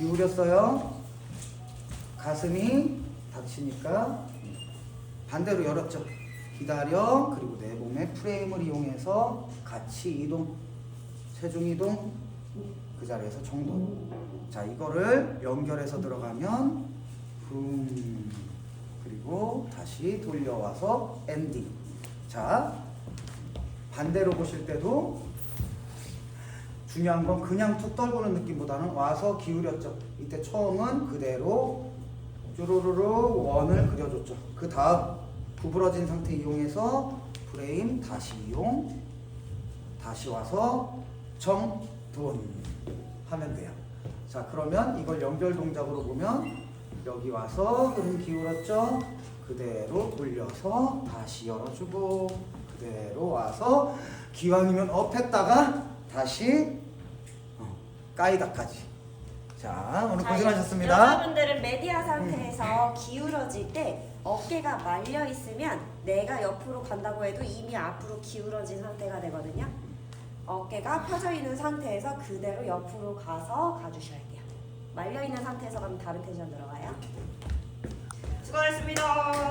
기울였어요. 가슴이 닫히니까 반대로 열었죠. 기다려. 그리고 내 몸의 프레임을 이용해서 같이 이동. 체중 이동. 그 자리에서 정돈. 자, 이거를 연결해서 들어가면 붐. 그리고 다시 돌려와서 엔딩. 자, 반대로 보실 때도 중요한 건 그냥 툭 떨구는 느낌보다는 와서 기울였죠. 이때 처음은 그대로 쭈루루루 원을 그려줬죠. 그 다음 구부러진 상태 이용해서 프레임 다시 이용 다시 와서 정돈 하면 돼요. 자 그러면 이걸 연결 동작으로 보면 여기 와서 흐름 기울었죠. 그대로 돌려서 다시 열어주고 그대로 와서 기왕이면 업했다가 다시 어, 까이다까지. 자 오늘 자, 고생하셨습니다. 여자분들은 메디아 상태에서 기울어질 때 어깨가 말려 있으면 내가 옆으로 간다고 해도 이미 앞으로 기울어진 상태가 되거든요. 어깨가 펴져 있는 상태에서 그대로 옆으로 가서 가주셔야 돼요. 말려 있는 상태에서 가면 다른 텐션 들어가요. 수고하셨습니다.